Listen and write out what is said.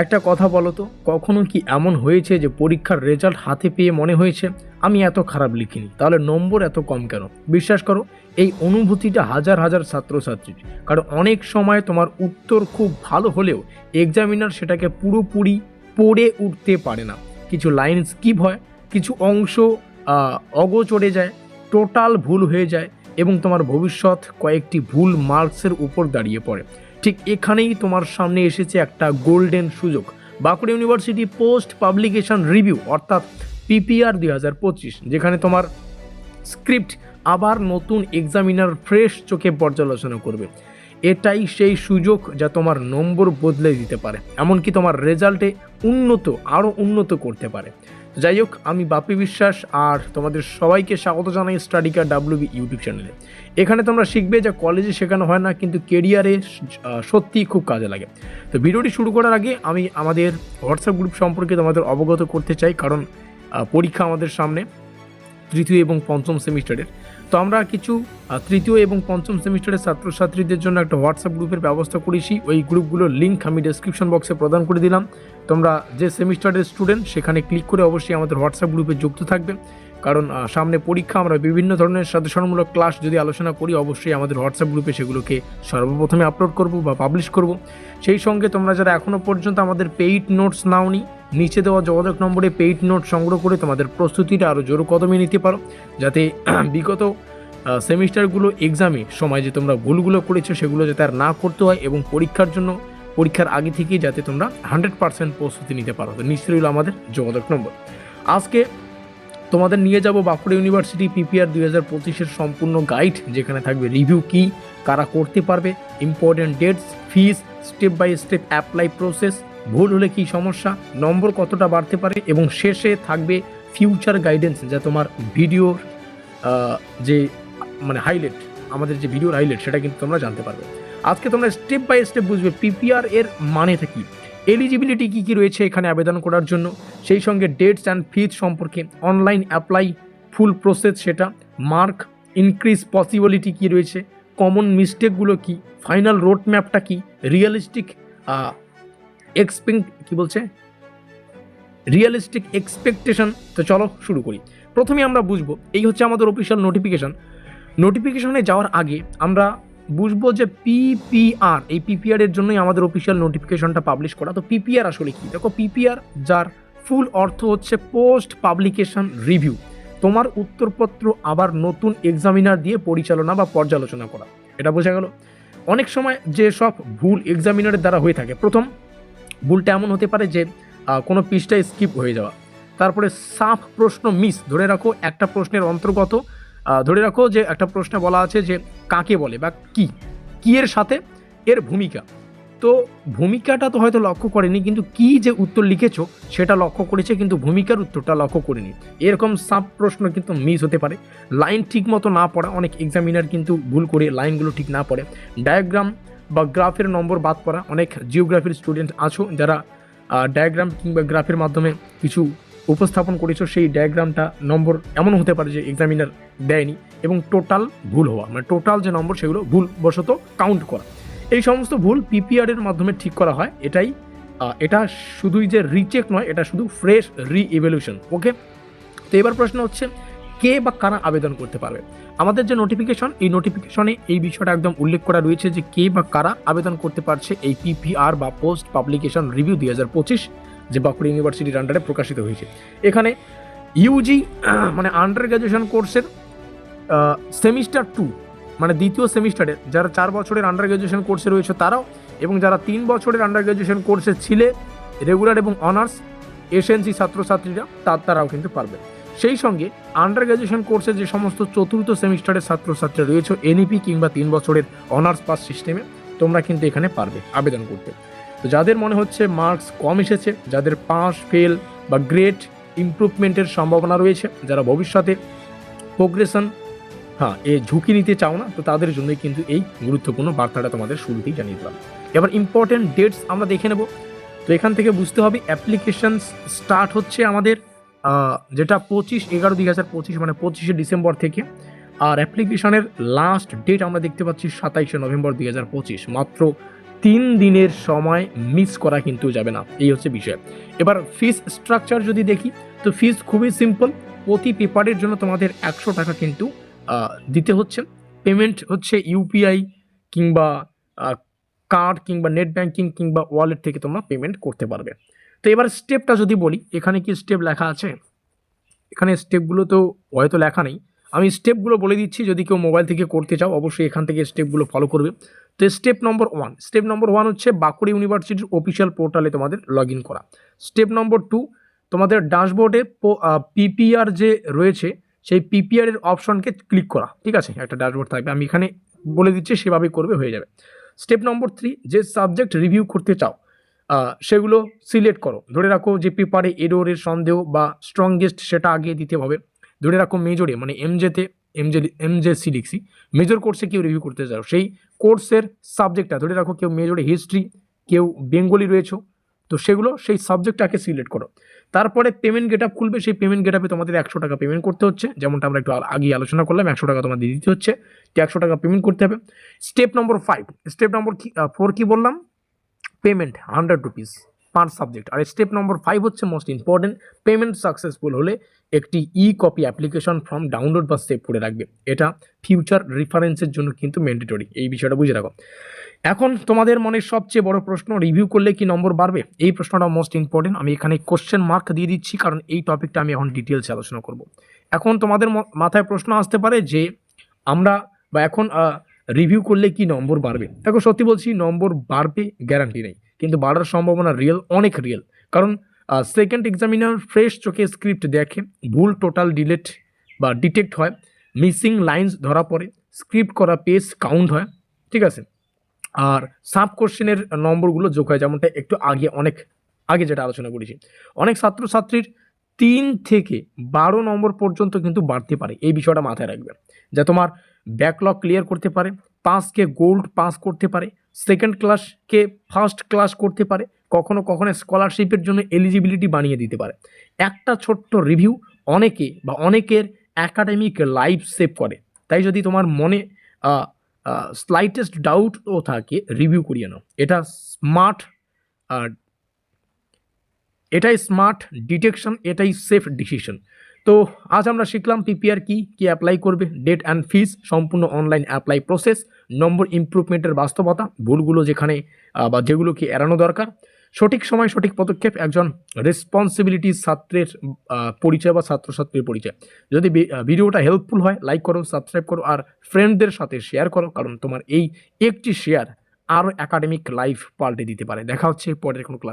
একটা কথা বলো তো, কখনো কি এমন হয়েছে যে পরীক্ষার রেজাল্ট হাতে পেয়ে মনে হয়েছে, আমি এত খারাপ লিখিনি, তাহলে নম্বর এত কম কেন? বিশ্বাস করো, এই অনুভূতিটা হাজার হাজার ছাত্রছাত্রীর। কারণ অনেক সময় তোমার উত্তর খুব ভালো হলেও এক্সামিনার সেটাকে পুরোপুরি পড়ে উঠতে পারে না। কিছু লাইন স্কিপ হয়, কিছু অংশ অগোচরে যায় টোটাল ভুল হয়ে যায় এবং তোমার ভবিষ্যৎ কয়েকটি ভুল মার্কসের উপর দাঁড়িয়ে পড়ে। ঠিক এখানেই তোমার সামনে এসেছে একটা গোল্ডেন সুযোগ। Bankura university post publication review অর্থাৎ পিপিআর দুই হাজার পঁচিশ, যেখানে তোমার স্ক্রিপ্ট আবার নতুন এক্সামিনার ফ্রেশ চোখে পর্যালোচনা করবে। এটাই সেই সুযোগ যা তোমার নম্বর বদলে দিতে পারে, এমনকি তোমার রেজাল্টে উন্নত, আরও উন্নত করতে পারে। যাই হোক, আমি বাপি বিশ্বাস আর তোমাদের সবাইকে স্বাগত জানাই স্টাডিকার ডাব্লিউবি ইউটিউব চ্যানেলে। এখানে তোমরা শিখবে যা কলেজে শেখানো হয় না, কিন্তু কেরিয়ারে সত্যি খুব কাজে লাগে। তো ভিডিওটি শুরু করার আগে আমি আমাদের হোয়াটসঅ্যাপ গ্রুপ সম্পর্কে তোমাদের অবগত করতে চাই, কারণ পরীক্ষা আমাদের সামনে, তৃতীয় এবং পঞ্চম সেমিস্টারের তো আমরা কিছু তৃতীয় এবং পঞ্চম সেমিস্টারের ছাত্রছাত্রীদের জন্য একটা হোয়াটসঅ্যাপ গ্রুপের ব্যবস্থা করেছি। ওই গ্রুপগুলোর লিঙ্ক আমি ডেসক্রিপশন বক্সে প্রদান করে দিলাম। তোমরা যে সেমিস্টারের স্টুডেন্ট সেখানে ক্লিক করে অবশ্যই আমাদের হোয়াটসঅ্যাপ গ্রুপে যুক্ত থাকবে। কারণ সামনে পরীক্ষা, আমরা বিভিন্ন ধরনের সাজেশনমূলক ক্লাস যদি আলোচনা করি, অবশ্যই আমাদের হোয়াটসঅ্যাপ গ্রুপে সেগুলোকে সর্বপ্রথমে আপলোড করব বা পাবলিশ করব। সেই সঙ্গে তোমরা যারা এখনও পর্যন্ত আমাদের পেইড নোটস নাওনি নিচে দেওয়া যোগাযোগ নম্বরে পেইড নোট সংগ্রহ করে তোমাদের প্রস্তুতিটা আরও জোর কদমে নিতে পারো। যাতে, বিগত সেমিস্টারগুলো এক্সামে সময় যে তোমরা ভুলগুলো করেছ সেগুলো যাতে আর না করতে হয় এবং পরীক্ষার জন্য, পরীক্ষার আগে থেকেই যাতে তোমরা হান্ড্রেড পার্সেন্ট প্রস্তুতি নিতে পারো। তো নিশ্চয়ই হলো আমাদের যোগাযোগ নম্বর। আজকে তোমাদের নিয়ে যাব বাঁকুড়া ইউনিভার্সিটি পিপিআর দুই হাজার পঁচিশের সম্পূর্ণ গাইড যেখানে থাকবে রিভিউ কি, কারা করতে পারবে important dates fees step by step apply process ভুল হলে কি সমস্যা? নম্বর কতটা বাড়তে পারে? এবং শেষে থাকবে ফিউচার গাইডেন্স যা তোমার ভিডিওর যে মানে হাইলাইট আমাদের যে ভিডিওর হাইলাইট সেটা কিন্তু তোমরা জানতে পারবে। আজকে তোমরা স্টেপ বাই স্টেপ বুঝবে পিপিআর এর মানেটা কি। এলিজিবিলিটি কী কী রয়েছে এখানে আবেদন করার জন্য। সেই সঙ্গে ডেটস অ্যান্ড ফিজ সম্পর্কে অনলাইন অ্যাপ্লাই ফুল প্রসেস সেটা। মার্ক ইনক্রিজ পসিবিলিটি কী রয়েছে। কমন মিস্টেকগুলো কি। ফাইনাল রোড ম্যাপটা কি। রিয়েলিস্টিক এক্সপেক্ট কি বলছে? রিয়েলিস্টিক এক্সপেকটেশন তো চলো শুরু করি। প্রথমে আমরা বুঝব, এই হচ্ছে আমাদের অফিসিয়াল নোটিফিকেশান নোটিফিকেশনে যাওয়ার আগে আমরা বুঝব যে পিপিআর এই পিপিআর এর জন্যই আমাদের অফিসিয়াল নোটিফিকেশনটা পাবলিশ করা। তো পিপিআর আসলে কি? দেখো পিপিআর যার ফুল অর্থ হচ্ছে পোস্ট পাবলিকেশন রিভিউ তোমার উত্তরপত্র আবার নতুন এক্সামিনার দিয়ে পরিচালনা বা পর্যালোচনা করা। এটা বোঝা গেল। অনেক সময় যে সব ভুল এক্সামিনারের দ্বারা হয়ে থাকে। প্রথম ভুলটা এমন হতে পারে যে কোনো পৃষ্ঠায় স্কিপ হয়ে যাওয়া। তারপরে সাফ প্রশ্ন মিস ধরে রাখো একটা প্রশ্নের অন্তর্গত। ধরে রাখো যে একটা প্রশ্নে বলা আছে যে, কাকে বলে বা কি? কি এর সাথে? এর ভূমিকা। তো ভূমিকাটা তো হয়তো লক্ষ্য করেনি, কিন্তু কি যে উত্তর লিখেছ, সেটা লক্ষ্য করেছে, কিন্তু ভূমিকার উত্তরটা লক্ষ্য করেনি। এরকম সাব প্রশ্ন কিন্তু মিস হতে পারে। লাইন ঠিক মতো না পড়া, অনেক এক্সামিনার কিন্তু ভুল করে লাইনগুলো ঠিক না পড়ে। ডায়াগ্রাম বা গ্রাফের নম্বর বাদ পড়া অনেক জিওগ্রাফির স্টুডেন্ট আছো যারা ডায়াগ্রাম কিংবা গ্রাফের মাধ্যমে কিছু উপস্থাপন করেছ, সেই ডায়াগ্রামটা নম্বর এমন হতে পারে যে এক্সামিনার দেয়নি এবং টোটাল ভুল হওয়া মানে টোটাল যে নম্বর সেগুলো ভুল বশত কাউন্ট করা। এই সমস্ত ভুল পিপিআর এর মাধ্যমে ঠিক করা হয়, এটাই এটা শুধুই যে রিচেক নয়, এটা শুধু ফ্রেশ রি ইভ্যালুয়েশন ওকে তো এবার প্রশ্ন হচ্ছে কে বা কারা আবেদন করতে পারবে। আমাদের যে নোটিফিকেশন এই নোটিফিকেশনে এই বিষয়টা একদম উল্লেখ করা রয়েছে যে কে বা কারা আবেদন করতে পারছে এই পিপিআর বা পোস্ট পাবলিকেশন রিভিউ দুই হাজার পঁচিশ যে বাঁকুড়া ইউনিভার্সিটির আন্ডারে প্রকাশিত হয়েছে। এখানে ইউজি মানে আন্ডার গ্র্যাজুয়েশন কোর্সের সেমিস্টার টু মানে দ্বিতীয় সেমিস্টারে যারা চার বছরের আন্ডার গ্র্যাজুয়েশন কোর্সে রয়েছে তারাও এবং যারা তিন বছরের আন্ডার গ্র্যাজুয়েশন কোর্সে ছিলে রেগুলার এবং অনার্স এসএনসি ছাত্রছাত্রীরা তার তারাও কিন্তু পারবে। সেই সঙ্গে আন্ডার গ্র্যাজুয়েশন কোর্সে যে সমস্ত চতুর্থ সেমিস্টারের ছাত্রছাত্রীরা রয়েছে এনইপি কিংবা তিন বছরের অনার্স পাস সিস্টেমে তোমরা কিন্তু এখানে পারবে আবেদন করতে। তো যাদের মনে হচ্ছে মার্কস কম এসেছে, যাদের পাস ফেল বা গ্রেড ইমপ্রুভমেন্টের সম্ভাবনা রয়েছে, যারা ভবিষ্যতে প্রোগ্রেশন হ্যাঁ এ ঝুঁকি নিতে চাও না, তো তাদের জন্যই কিন্তু এই গুরুত্বপূর্ণ বার্তাটা তোমাদের শুরুতেই জানিয়ে দিলাম। এবার ইম্পর্টেন্ট ডেটস আমরা দেখে নেব। তো এখান থেকে বুঝতে হবে অ্যাপ্লিকেশন স্টার্ট হচ্ছে আমাদের যেটা পঁচিশ এগারো দুই হাজার পঁচিশ মানে পঁচিশে ডিসেম্বর থেকে। আর অ্যাপ্লিকেশনের লাস্ট ডেট আমরা দেখতে পাচ্ছি সাতাইশে নভেম্বর দুই হাজার পঁচিশ। মাত্র তিন দিনের সময় মিস করা কিন্তু যাবে না। এই হচ্ছে বিষয়। এবার ফিস স্ট্রাকচার যদি দেখি, তো ফিস খুবই সিম্পল প্রতি পেপারের জন্য তোমাদের একশো টাকা কিন্তু দিতে হচ্ছে। পেমেন্ট হচ্ছে ইউপিআই কিংবা কার্ড কিংবা নেট ব্যাংকিং কিংবা ওয়ালেট থেকে তোমরা পেমেন্ট করতে পারবে। তো এবার স্টেপটা যদি বলি, এখানে কি স্টেপ লেখা আছে? এখানে স্টেপগুলো তো হয়তো লেখা নেই। আমি স্টেপগুলো বলে দিচ্ছি, যদি কেউ মোবাইল থেকে করতে চাও, অবশ্যই এখান থেকে স্টেপগুলো ফলো করবে। তো step number one step number one হচ্ছে বাঁকুড়া ইউনিভার্সিটির অফিসিয়াল পোর্টালে তোমাদের লগ করা। স্টেপ নম্বর টু তোমাদের ড্যাশবোর্ডে পিপিআর যে রয়েছে, সেই পিপিআর এর অপশনকে ক্লিক করা। ঠিক আছে? একটা ড্যাশবোর্ড থাকবে। আমি এখানে বলে দিচ্ছি, সেভাবে করবে, হয়ে যাবে। স্টেপ নম্বর থ্রি যে সাবজেক্ট রিভিউ করতে চাও সেগুলো সিলেক্ট করো। ধরে রাখো যে পেপারে এরোরের সন্দেহ বা স্ট্রংগেস্ট সেটা আগে দিতে হবে। ধরে রাখো মেজরে মানে এমজেতে এমজে এমজেসি লিখছি। মেজর কোর্সে কেউ রিভিউ করতে চাও সেই কোর্সের সাবজেক্টটা ধরে রাখো কেউ মেজরে হিস্ট্রি কেউ বেঙ্গলি রয়েছে, তো সেগুলো সেই সাবজেক্টটাকে সিলেক্ট করো। তারপরে পেমেন্ট গেট আপ খুলবে, সেই পেমেন্ট গেট আপে তোমাদের একশো টাকা পেমেন্ট করতে হচ্ছে। যেমনটা আমরা একটু আগে আলোচনা করলাম, একশো টাকা তোমাদের দিতে হচ্ছে। তো একশো টাকা পেমেন্ট করতে হবে। Step number five step number four কি বললাম? Payment hundred rupees per subject আর স্টেপ নম্বর ফাইভ হচ্ছে মোস্ট ইম্পর্টেন্ট পেমেন্ট সাকসেসফুল হলে একটি e copy application form download বা সেভ করে রাখবে। এটা ফিউচার রেফারেন্সের জন্য কিন্তু ম্যান্ডেটরি এই বিষয়টা বুঝে রাখো। এখন তোমাদের মনে সবচেয়ে বড় প্রশ্ন রিভিউ করলে কি নম্বর বাড়বে? এই প্রশ্নটা মোস্ট ইম্পর্টেন্ট আমি এখানে কোশ্চেন মার্ক দিয়ে দিচ্ছি, কারণ এই টপিকটা আমি এখন ডিটেলসে আলোচনা করব। এখন তোমাদের মাথায় প্রশ্ন আসতে পারে যে আমরা বা এখন রিভিউ করলে কি নম্বর বাড়বে? দেখো, সত্যি বলছি, নম্বর বাড়বে গ্যারান্টি নেই। কিন্তু বাড়ার সম্ভাবনা রিয়েল অনেক রিয়েল কারণ সেকেন্ড এক্সামিনার ফ্রেশ চোখে স্ক্রিপ্ট দেখে, ভুল টোটাল ডিলেট বা ডিটেক্ট হয় মিসিং লাইন্স ধরা পড়ে স্ক্রিপ্ট করা পেজ কাউন্ট হয়, ঠিক আছে? আর সাব কোশ্চেনের নম্বরগুলো যোগ হয়, যেমনটা একটু আগে অনেক, আগে যেটা আলোচনা করেছি। অনেক ছাত্রছাত্রীর তিন থেকে বারো নম্বর পর্যন্ত কিন্তু বাড়তে পারে, এই বিষয়টা মাথায় রাখবে। যা তোমার ব্যাকলগ ক্লিয়ার করতে পারে পাসকে গোল্ড পাস করতে পারে সেকেন্ড ক্লাসকে ফার্স্ট ক্লাস করতে পারে, কখনো কখনো স্কলারশিপের জন্য এলিজিবিলিটি বানিয়ে দিতে পারে। একটা ছোট্ট রিভিউ অনেকে বা অনেকের একাডেমিক লাইফ সেভ করে। তাই যদি তোমার মনে স্লাইটেস্ট ডাউটও থাকে রিভিউ করিয়ে নাও। এটা স্মার্ট এটাই স্মার্ট ডিটেকশন এটাই সেফ ডিসিশন তো আজ আমরা শিখলাম পিপিআর কি কি অ্যাপ্লাই করবে ডেট অ্যান্ড ফিস সম্পূর্ণ অনলাইন অ্যাপ্লাই প্রসেস নম্বর ইমপ্রুভমেন্টের বাস্তবতা, ভুলগুলো যেখানে বা যেগুলোকে এড়ানো দরকার। সঠিক সময়, সঠিক পদক্ষেপ, একজন রেসপন্সিবিলিটি ছাত্রের পরিচয় বা ছাত্রছাত্রীর পরিচয়। যদি ভিডিওটা হেল্পফুল হয় লাইক করো সাবস্ক্রাইব করো, আর ফ্রেন্ডদের সাথে শেয়ার করো, কারণ তোমার এই একটি শেয়ার আরও একাডেমিক লাইফ পাল্টে দিতে পারে। দেখা হচ্ছে পরের কোনো ক্লাস